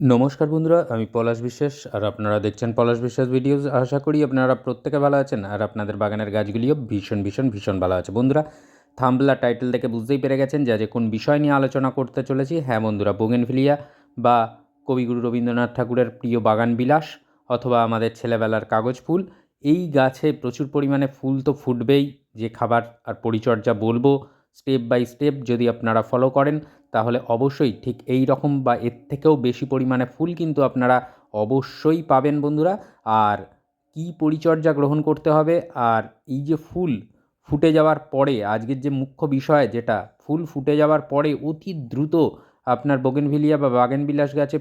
নমস্কার বন্ধুরা, আমি পলাশ বিশ্বাস, আর আপনারা দেখছেন পলাশ বিশ্বাস ভিডিওস আশা করি আপনারা প্রত্যেকে ভালো আছেন, আর আপনাদের বাগানের গাছগুলিও ভীষণ ভীষণ ভীষণ ভালো আছে। বন্ধুরা থাম্বলা টাইটেল থেকে বুঝতেই পেরে গেছেন যে কোন বিষয় নিয়ে আলোচনা করতে চলেছি। হ্যাঁ বন্ধুরা বোগেনভিলিয়া বা কবিগুরু রবীন্দ্রনাথ ঠাকুরের প্রিয় বাগান বিলাস অথবা আমাদের ছেলেবেলার কাগজ ফুল, এই গাছে প্রচুর পরিমাণে ফুল তো ফুটবেই। যে খাবার আর পরিচর্যা বলব স্টেপ বাই স্টেপ যদি আপনারা ফলো করেন, তাহলে অবশ্যই ঠিক এই রকম বা এর থেকেও বেশি পরিমাণে ফুল কিন্তু আপনারা অবশ্যই পাবেন বন্ধুরা। আর কি পরিচর্যা গ্রহণ করতে হবে, আর এই যে ফুল ফুটে যাওয়ার পরে, আজকের যে মুখ্য বিষয় যেটা, ফুল ফুটে যাওয়ার পরে অতি দ্রুত আপনার বোগেনভিলিয়া বা বাগেনবিলাস গাছে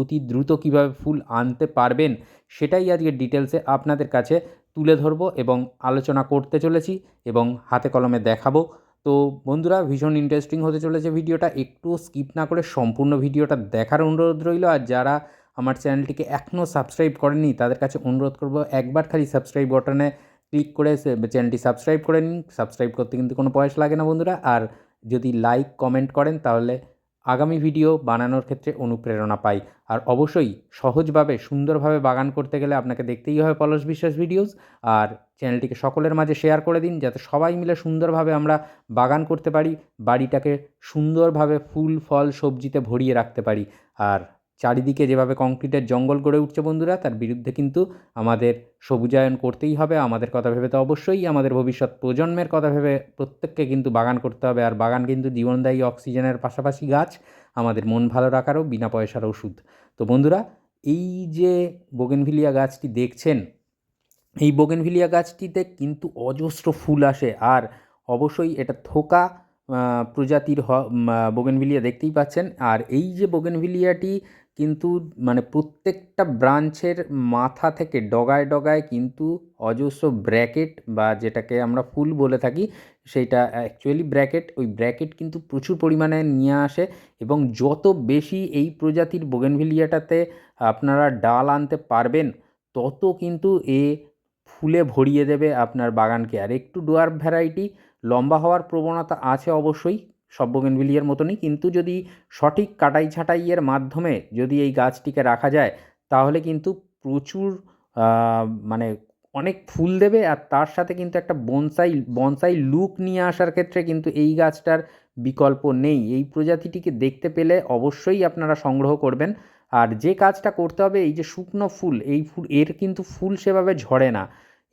অতি দ্রুত কীভাবে ফুল আনতে পারবেন, সেটাই আজকে ডিটেলসে আপনাদের কাছে তুলে ধরবো এবং আলোচনা করতে চলেছি এবং হাতে কলমে দেখাবো। তো বন্ধুরা, ভীষণ ইন্টারেস্টিং হতে চলেছে ভিডিওটা। একটু স্কিপ না করে সম্পূর্ণ ভিডিওটা দেখার অনুরোধ রইল। আর যারা আমার চ্যানেলটিকে এখনও সাবস্ক্রাইব করেনি তাদের কাছে অনুরোধ করব একবার খালি সাবস্ক্রাইব বটনে ক্লিক করে চ্যানেলটি সাবস্ক্রাইব করে নিন। সাবস্ক্রাইব করতে কিন্তু কোনো পয়সা লাগে না বন্ধুরা। আর যদি লাইক কমেন্ট করেন, তাহলে আগামী ভিডিও বানানোর ক্ষেত্রে অনুপ্রেরণা পাই। আর অবশ্যই সহজভাবে, সুন্দরভাবে বাগান করতে গেলে আপনাকে দেখতেই হবে পলস বিশ্বাস ভিডিওস। আর চ্যানেলটিকে সকলের মাঝে শেয়ার করে দিন, যাতে সবাই মিলে সুন্দরভাবে আমরা বাগান করতে পারি, বাড়িটাকে সুন্দরভাবে ফুল, ফল, সবজিতে ভরিয়ে রাখতে পারি। আর চারিদিকে যেভাবে কংক্রিটের জঙ্গল গড়ে উঠছে বন্ধুরা, তার বিরুদ্ধে কিন্তু আমাদের সবুজায়ন করতেই হবে। আমাদের কথা ভেবে তো অবশ্যই আমাদের ভবিষ্যৎ প্রজন্মের কথা ভেবে প্রত্যেককে কিন্তু বাগান করতে হবে। আর বাগান কিন্তু জীবনদায়ী অক্সিজেনের পাশাপাশি গাছ, আমাদের মন ভালো রাখারও, বিনা পয়সার ওষুধ। তো বন্ধুরা, এই যে বোগেনভিলিয়া গাছটি দেখছেন, এই বোগেনভিলিয়া গাছটিতে কিন্তু অজস্র ফুল আসে। আর অবশ্যই এটা থোকা প্রজাতির হ বোগেনভিলিয়া দেখতেই পাচ্ছেন। আর এই যে বোগেনভিলিয়াটি কিন্তু মানে প্রত্যেকটা ব্রাঞ্চের মাথা থেকে ডগায় ডগায় কিন্তু অজস্র ব্র্যাকেট বা যেটাকে আমরা ফুল বলে থাকি সেইটা অ্যাকচুয়ালি ব্র্যাকেট। ওই ব্র্যাকেট কিন্তু প্রচুর পরিমাণে নিয়ে আসে এবং যত বেশি এই প্রজাতির বোগেনভিলিয়াটাতে আপনারা ডাল আনতে পারবেন, তত কিন্তু এ ফুলে ভরিয়ে দেবে আপনার বাগানকে। আর একটু ডোয়ার ভ্যারাইটি লম্বা হওয়ার প্রবণতা আছে অবশ্যই। সব বোগেনভিলিয়ার মতনই। কিন্তু যদি সঠিক কাটাই ছাঁটাইয়ের মাধ্যমে যদি এই গাছটিকে রাখা যায়, তাহলে কিন্তু প্রচুর মানে অনেক ফুল দেবে। আর তার সাথে কিন্তু একটা বনসাই বনসাই লুক নিয়ে আসার ক্ষেত্রে কিন্তু এই গাছটার বিকল্প নেই। এই প্রজাতিটিকে দেখতে পেলে অবশ্যই আপনারা সংগ্রহ করবেন। আর যে কাজটা করতে হবে, এই যে শুকনো ফুল, এই ফুল, এর কিন্তু ফুল সেভাবে ঝরে না।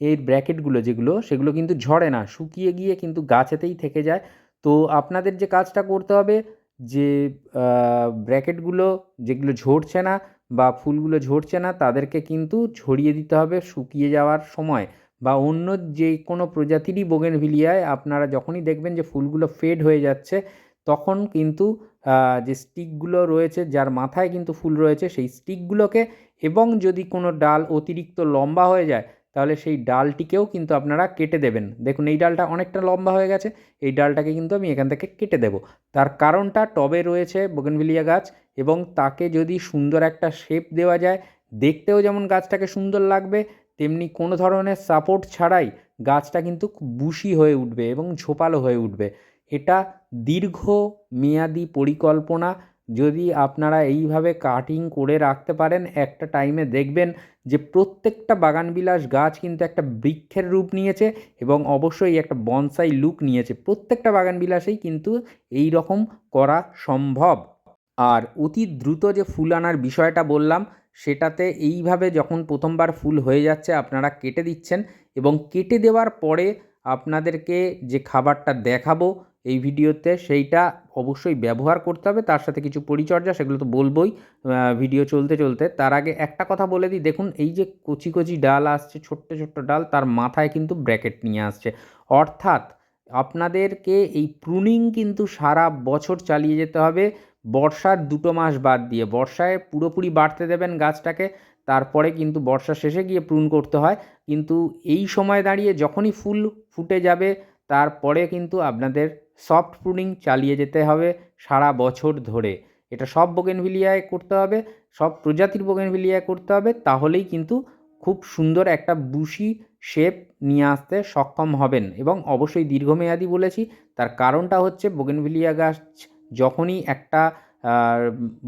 এর ব্র্যাকেটগুলো যেগুলো, সেগুলো কিন্তু ঝরে না। শুকিয়ে গিয়ে কিন্তু গাছেতেই থেকে যায়। তো আপনাদের যে কাজটা করতে হবে, যে ব্র্যাকেটগুলো যেগুলো ঝরছে না বা ফুলগুলো ঝরছে না, তাদেরকে কিন্তু ছড়িয়ে দিতে হবে শুকিয়ে যাওয়ার সময় বা অন্য যে কোনো প্রজাতিরই বোগেনভিলিয়ায় আপনারা যখনই দেখবেন যে ফুলগুলো ফেড হয়ে যাচ্ছে, তখন কিন্তু যে স্টিকগুলো রয়েছে, যার মাথায় কিন্তু ফুল রয়েছে, সেই স্টিকগুলোকে এবং যদি কোনো ডাল অতিরিক্ত লম্বা হয়ে যায় তাহলে সেই ডালটিকেও কিন্তু আপনারা কেটে দেবেন। দেখুন, এই ডালটা অনেকটা লম্বা হয়ে গেছে, এই ডালটাকে কিন্তু আমি এখান থেকে কেটে দেব। তার কারণটা টবে রয়েছে বোগেনভিলিয়া গাছ এবং তাকে যদি সুন্দর একটা শেপ দেওয়া যায়, দেখতেও যেমন গাছটাকে সুন্দর লাগবে, তেমনি কোনো ধরনের সাপোর্ট ছাড়াই গাছটা কিন্তু বুশি হয়ে উঠবে এবং ঝোপালো হয়ে উঠবে। এটা দীর্ঘ মেয়াদি পরিকল্পনা যদি আপনারা এইভাবে কাটিং করে রাখতে পারেন, একটা টাইমে দেখবেন যে প্রত্যেকটা বাগানবিলাস গাছ কিন্তু একটা বৃক্ষের রূপ নিয়েছে এবং অবশ্যই একটা বনসাই লুক নিয়েছে। প্রত্যেকটা বাগানবিলাসেই কিন্তু এই রকম করা সম্ভব। আর অতি দ্রুত যে ফুল আনার বিষয়টা বললাম, সেটাতে এইভাবে যখন প্রথমবার ফুল হয়ে যাচ্ছে, আপনারা কেটে দিচ্ছেন এবং কেটে দেওয়ার পরে আপনাদেরকে যে খাবারটা দেখাবো এই ভিডিওতে সেইটা অবশ্যই ব্যবহার করতে হবে। তার সাথে কিছু পরিচর্যা, সেগুলো তো বলবোই ভিডিও চলতে চলতে। তার আগে একটা কথা বলে দিই। দেখুন, এই যে কচি কচি ডাল আসছে, ছোট্ট ছোট্ট ডাল, তার মাথায় কিন্তু ব্র্যাকেট নিয়ে আসছে। অর্থাৎ আপনাদেরকে এই প্রুনিং কিন্তু সারা বছর চালিয়ে যেতে হবে। বর্ষার দুটো মাস বাদ দিয়ে, বর্ষায় পুরোপুরি বাড়তে দেবেন গাছটাকে, তারপরে কিন্তু বর্ষা শেষে গিয়ে প্রুন করতে হয়। কিন্তু এই সময় দাঁড়িয়ে যখনই ফুল ফুটে যাবে, তারপরে কিন্তু আপনাদের সফট প্রুনিং চালিয়ে যেতে হবে সারা বছর ধরে। এটা সব বোগেনভিলিয়ায় করতে হবে, সব প্রজাতির বোগেনভিলিয়ায় করতে হবে, তাহলেই কিন্তু খুব সুন্দর একটা বুশি শেপ নিয়ে আসতে সক্ষম হবেন। এবং অবশ্যই দীর্ঘমেয়াদী বলেছি, তার কারণটা হচ্ছে বোগেনভিলিয়া গাছ যখনই একটা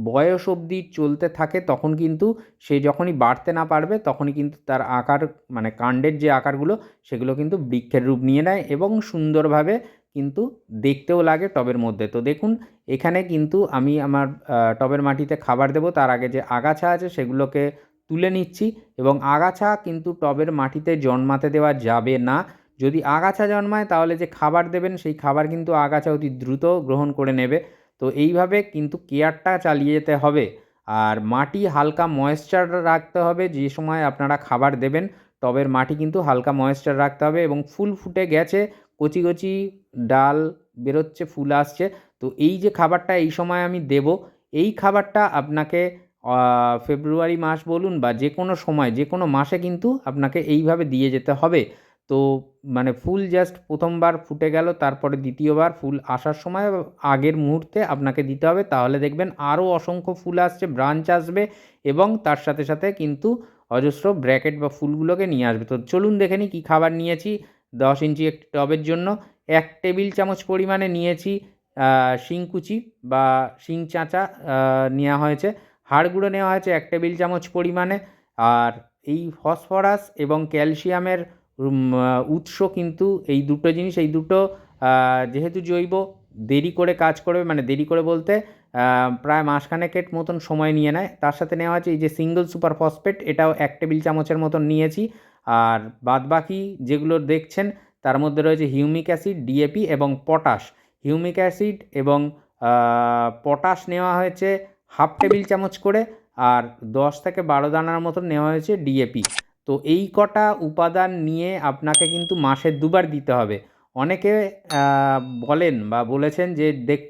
বয়স অবধি চলতে থাকে, তখন কিন্তু সে যখনই বাড়তে না পারবে, তখনই কিন্তু তার আকার মানে কাণ্ডের যে আকারগুলো, সেগুলো কিন্তু বৃক্ষের রূপ নিয়ে নেয় এবং সুন্দরভাবে কিন্তু দেখতেও লাগে টবের মধ্যে। তো দেখুন, এখানে কিন্তু আমি আমার টবের মাটিতে খাবার দেবো। তার আগে যে আগাছা আছে সেগুলোকে তুলে নিচ্ছি এবং আগাছা কিন্তু টবের মাটিতে জন্মাতে দেওয়া যাবে না। যদি আগাছা জন্মায় তাহলে যে খাবার দেবেন সেই খাবার কিন্তু আগাছা অতি দ্রুত গ্রহণ করে নেবে। তো এইভাবে কিন্তু কেয়ারটা চালিয়ে যেতে হবে। আর মাটি হালকা ময়েশ্চার রাখতে হবে। যে সময় আপনারা খাবার দেবেন, টবের মাটি কিন্তু হালকা ময়েশ্চার রাখতে হবে এবং ফুল ফুটে গেছে কচি কচি ডাল বেরোচ্ছে, ফুল আসছে। তো এই যে খাবারটা এই সময় আমি দেব, এই খাবারটা আপনাকে ফেব্রুয়ারি মাস বলুন বা যে কোনো সময়, যে কোনো মাসে কিন্তু আপনাকে এইভাবে দিয়ে যেতে হবে। তো মানে ফুল জাস্ট প্রথমবার ফুটে গেল, তারপরে দ্বিতীয়বার ফুল আসার সময় আগের মুহূর্তে আপনাকে দিতে হবে। তাহলে দেখবেন আরও অসংখ্য ফুল আসছে, ব্রাঞ্চ আসবে এবং তার সাথে সাথে কিন্তু অজস্র ব্র্যাকেট বা ফুলগুলোকে নিয়ে আসবে। তো চলুন দেখে নিই কী খাবার নিয়েছি। দশ ইঞ্চি একটি টবের জন্য এক টেবিল চামচ পরিমাণে নিয়েছি শিংকুচি বা শিং চাঁচা নেওয়া হয়েছে। হাড় গুঁড়ো নেওয়া হয়েছে এক টেবিল চামচ পরিমাণে। আর এই ফসফরাস এবং ক্যালসিয়ামের উৎস কিন্তু এই দুটো জিনিস, এই দুটো যেহেতু জৈব, দেরি করে কাজ করবে মানে দেরি করে বলতে প্রায় মাসখানেকের মতন সময় নিয়ে নেয়। তার সাথে নেওয়া হয়েছে এই যে সিঙ্গল সুপার ফসফেট, এটাও এক টেবিল চামচের মতন নিয়েছি। আর বাদবাকি যেগুলো দেখছেন, তার মধ্যে রয়েছে হিউমিক অ্যাসিড, ডিএপি এবং পটাশ। হিউমিক অ্যাসিড এবং পটাশ নেওয়া হয়েছে হাফ টেবিল চামচ করে আর দশ থেকে বারো দানার মতন নেওয়া হয়েছে ডিএপি। তো এই কটা উপাদান নিয়ে আপনাকে কিন্তু মাসে দুবার দিতে হবে। অনেকে বলেন বা বলেছেন যে দেখ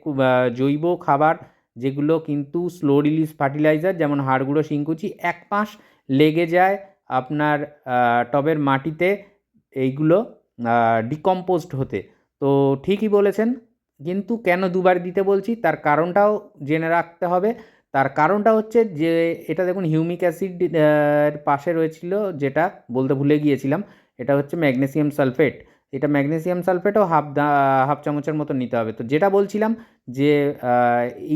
জৈব খাবার যেগুলো কিন্তু স্লো রিলিজ ফার্টিলাইজার, যেমন হাড়গুঁড়ো, শিংকুচি, এক মাস লেগে যায় আপনার টবের মাটিতে এইগুলো ডিকম্পোজড হতে। তো ঠিকই বলেছেন, কিন্তু কেন দুবার দিতে বলছি? তার কারণটাও জেনে রাখতে হবে। তার কারণটা হচ্ছে যে, এটা দেখুন হিউমিক অ্যাসিড পাশে রয়েছিল যেটা বলতে ভুলে গিয়েছিলাম, এটা হচ্ছে ম্যাগনেসিয়াম সালফেট। এটা ম্যাগনেসিয়াম সালফেটও হাফ হাফ চামচের মতো নিতে হবে। তো যেটা বলছিলাম যে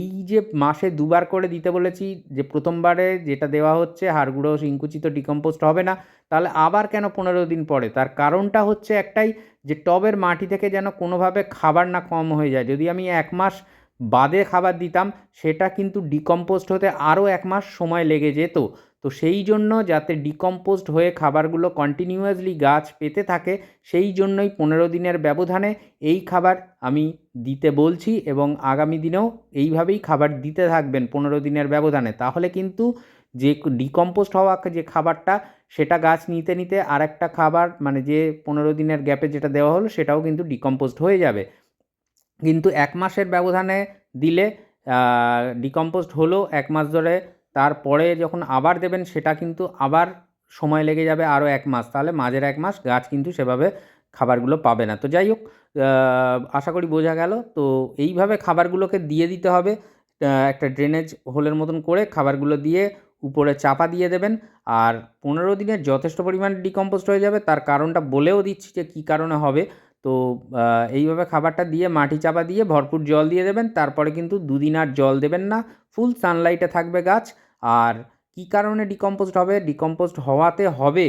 এই যে মাসে দুবার করে দিতে বলেছি, যে প্রথমবারে যেটা দেওয়া হচ্ছে হাড়গুঁড়ো সিঙ্কুচিত ডিকম্পোস্ট হবে না, তাহলে আবার কেন পনেরো দিন পরে? তার কারণটা হচ্ছে একটাই যে টবের মাটি থেকে যেন কোনোভাবে খাবার না কম হয়ে যায়। যদি আমি এক মাস বাদে খাবার দিতাম, সেটা কিন্তু ডিকম্পোস্ট হতে আরও এক মাস সময় লেগে যেত। তো সেই জন্য যাতে ডিকম্পোস্ট হয়ে খাবারগুলো কন্টিনিউয়াসলি গাছ পেতে থাকে, সেই জন্যই পনেরো দিনের ব্যবধানে এই খাবার আমি দিতে বলছি এবং আগামী দিনেও এইভাবেই খাবার দিতে থাকবেন পনেরো দিনের ব্যবধানে। তাহলে কিন্তু যে ডিকম্পোস্ট হওয়া যে খাবারটা, সেটা গাছ নিতে নিতে আরেকটা খাবার মানে যে পনেরো দিনের গ্যাপে যেটা দেওয়া হলো, সেটাও কিন্তু ডিকম্পোস্ট হয়ে যাবে। কিন্তু এক মাসের ব্যবধানে দিলে ডিকম্পোস্ট হলো এক মাস ধরে, তারপরে যখন আবার দেবেন সেটা কিন্তু আবার সময় লেগে যাবে আরও এক মাস। তাহলে মাঝের এক মাস গাছ কিন্তু সেভাবে খাবারগুলো পাবে না। তো যাই হোক আশা করি বোঝা গেল। তো এইভাবে খাবারগুলোকে দিয়ে দিতে হবে একটা ড্রেনেজ হোলের মতন করে খাবারগুলো দিয়ে উপরে চাপা দিয়ে দেবেন। আর পনেরো দিনের যথেষ্ট পরিমাণ ডিকম্পোস্ট হয়ে যাবে, তার কারণটা বলেও দিচ্ছি যে কী কারণে হবে। তো এইভাবে খাবারটা দিয়ে মাটি চাপা দিয়ে ভরপুর জল দিয়ে দেবেন, তারপরে কিন্তু দুদিন আর জল দেবেন না। ফুল সানলাইটে থাকবে গাছ। আর কী কারণে ডিকম্পোস্ট হবে? ডিকম্পোস্ট হওয়াতে হবে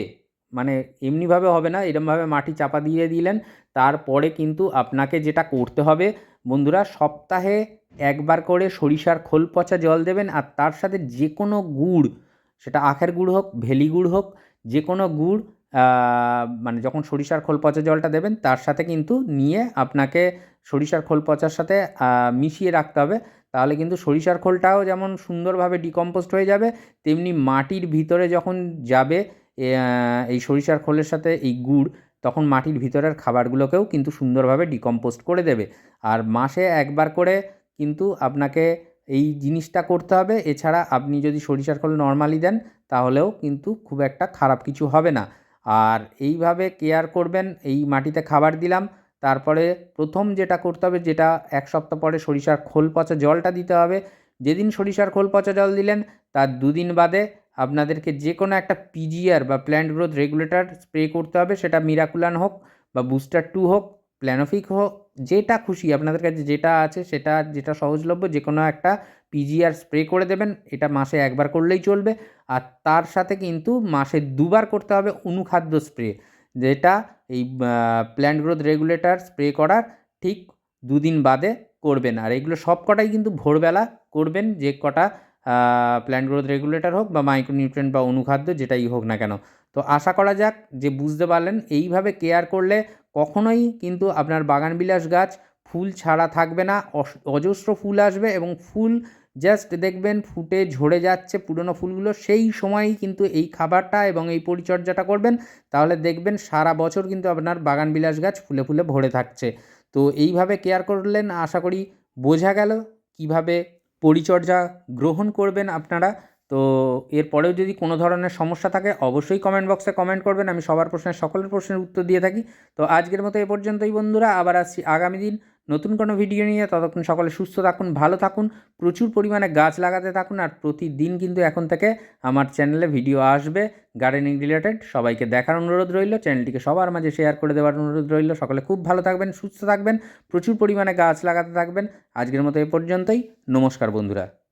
মানে এমনিভাবে হবে না, এরমভাবে মাটি চাপা দিয়ে দিলেন। তারপরে কিন্তু আপনাকে যেটা করতে হবে, বন্ধুরা, সপ্তাহে একবার করে সরিষার খোল পচা জল দেবেন, আর তার সাথে যে কোনো গুড়, সেটা আখের গুড় হোক, ভেলি গুড় হোক যে কোনো গুড় মানে যখন সরিষার খোল পচা জলটা দেবেন, তার সাথে কিন্তু নিয়ে আপনাকে সরিষার খোল পচার সাথে মিশিয়ে রাখতে হবে। তাহলে কিন্তু সরিষার খোলটাও যেমন সুন্দরভাবে ডিকম্পোস্ট হয়ে যাবে, তেমনি মাটির ভিতরে যখন যাবে এই সরিষার খোলের সাথে এই গুড়, তখন মাটির ভিতরের খাবারগুলোকেও কিন্তু সুন্দরভাবে ডিকম্পোস্ট করে দেবে। আর মাসে একবার করে কিন্তু আপনাকে এই জিনিসটা করতে হবে। এছাড়া আপনি যদি সরিষার খোল নর্মালি দেন, তাহলেও কিন্তু খুব একটা খারাপ কিছু হবে না। আর এইভাবে কেয়ার করবেন, এই মাটিতে খাবার দিলাম, তারপরে প্রথম যেটা করতে হবে, যেটা এক সপ্তাহ পরে সরিষার খোল পচা জলটা দিতে হবে, যেদিন সরিষার খোল পচা জল দিলেন, তার দুদিন বাদে আপনাদেরকে যে কোনো একটা পিজিআর বা প্ল্যান্ট গ্রোথ রেগুলেটর স্প্রে করতে হবে, সেটা মিরাকুলান হোক বা বুস্টার টু হোক প্ল্যানোফিক হোক, যেটা খুশি, আপনাদের কাছে যেটা আছে সেটা, যেটা সহজলভ্য যে কোনো একটা পিজিআর স্প্রে করে দেবেন, এটা মাসে একবার করলেই চলবে। আর তার সাথে কিন্তু মাসে দুবার করতে হবে অনুখাদ্য স্প্রে যেটা এই প্ল্যান্ট গ্রোথ রেগুলেটর স্প্রে করার ঠিক দুদিন বাদে করবেন। আর এগুলো সব কটাই কিন্তু ভোরবেলা করবেন, যে কটা প্ল্যান্ট গ্রোথ রেগুলেটর হোক বা মাইক্রোনিউট্রেন্ট বা অনুখাদ্য যেটাই হোক না কেন। তো আশা করা যাক যে বুঝতে পারলেন, এইভাবে কেয়ার করলে কখনোই কিন্তু আপনার বাগানবিলাস গাছ ফুল ছাড়া থাকবে না অজস্র ফুল আসবে এবং ফুল জাস্ট দেখবেন ফুটে ঝরে যাচ্ছে পুরনো ফুলগুলো, সেই সময়ই কিন্তু এই খাবারটা এবং এই পরিচর্যাটা করবেন। তাহলে দেখবেন সারা বছর কিন্তু আপনার বাগানবিলাস গাছ ফুলে ফুলে ভরে থাকছে। তো এইভাবে কেয়ার করলেন, আশা করি বোঝা গেল কীভাবে পরিচর্যা গ্রহণ করবেন আপনারা। তো এরপরেও যদি কোনো ধরনের সমস্যা থাকে, অবশ্যই কমেন্ট বক্সে কমেন্ট করবেন। আমি সবার প্রশ্নের, সকলের প্রশ্নের উত্তর দিয়ে থাকি। তো আজকের মতো এ পর্যন্তই বন্ধুরা। আবার আসছি আগামী দিন নতুন কোনো ভিডিও নিয়ে। ততক্ষণ সকলে সুস্থ থাকুন, ভালো থাকুন, প্রচুর পরিমাণে গাছ লাগাতে থাকুন। আর প্রতিদিন কিন্তু এখন থেকে আমার চ্যানেলে ভিডিও আসবে। গার্ডেনিং রিলেটেড সবাইকে দেখার অনুরোধ রইল। চ্যানেলটিকে সবার মাঝে শেয়ার করে দেওয়ার অনুরোধ রইল। সকলে খুব ভালো থাকবেন, সুস্থ থাকবেন, প্রচুর পরিমাণে গাছ লাগাতে থাকবেন। আজকের মতো এ পর্যন্তই। নমস্কার বন্ধুরা।